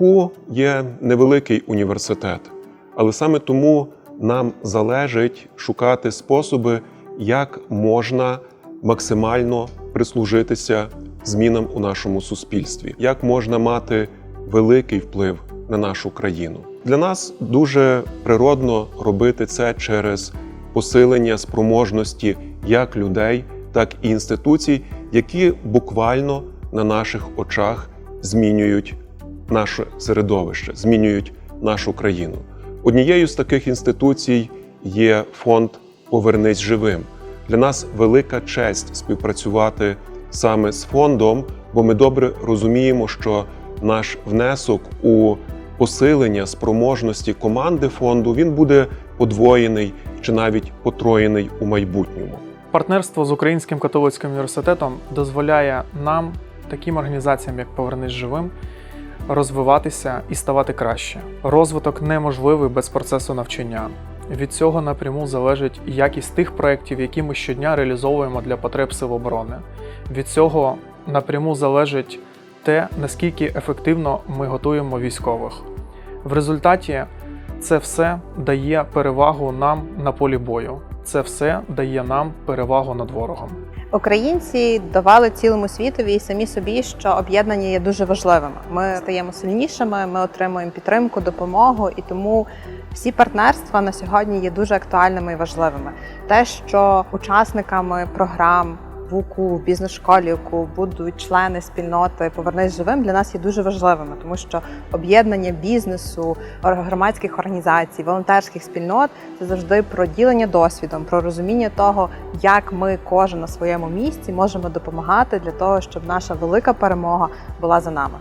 ВУКУ є невеликий університет, але саме тому нам залежить шукати способи, як можна максимально прислужитися змінам у нашому суспільстві, як можна мати великий вплив на нашу країну. Для нас дуже природно робити це через посилення спроможності як людей, так і інституцій, які буквально на наших очах змінюють наше середовище, змінюють нашу країну. Однією з таких інституцій є фонд Повернись живим. Для нас велика честь співпрацювати саме з фондом, бо ми добре розуміємо, що наш внесок у посилення спроможності команди фонду він буде подвоєний чи навіть потроєний у майбутньому. Партнерство з Українським католицьким університетом дозволяє нам, таким організаціям, як Повернись живим, розвиватися і ставати краще. Розвиток неможливий без процесу навчання. Від цього напряму залежить якість тих проєктів, які ми щодня реалізовуємо для потреб сил оборони. Від цього напряму залежить те, наскільки ефективно ми готуємо військових. В результаті це все дає перевагу нам на полі бою. Це все дає нам перевагу над ворогом. Українці давали цілому світові і самі собі, що об'єднання є дуже важливими. Ми стаємо сильнішими, ми отримуємо підтримку, допомогу, і тому всі партнерства на сьогодні є дуже актуальними і важливими. Те, що учасниками програм ВУКу в бізнес-школі, яку будуть члени спільноти Повернись живим для нас є дуже важливими, тому що об'єднання бізнесу, громадських організацій, волонтерських спільнот це завжди про ділення досвідом, про розуміння того, як ми кожен на своєму місці можемо допомагати для того, щоб наша велика перемога була за нами.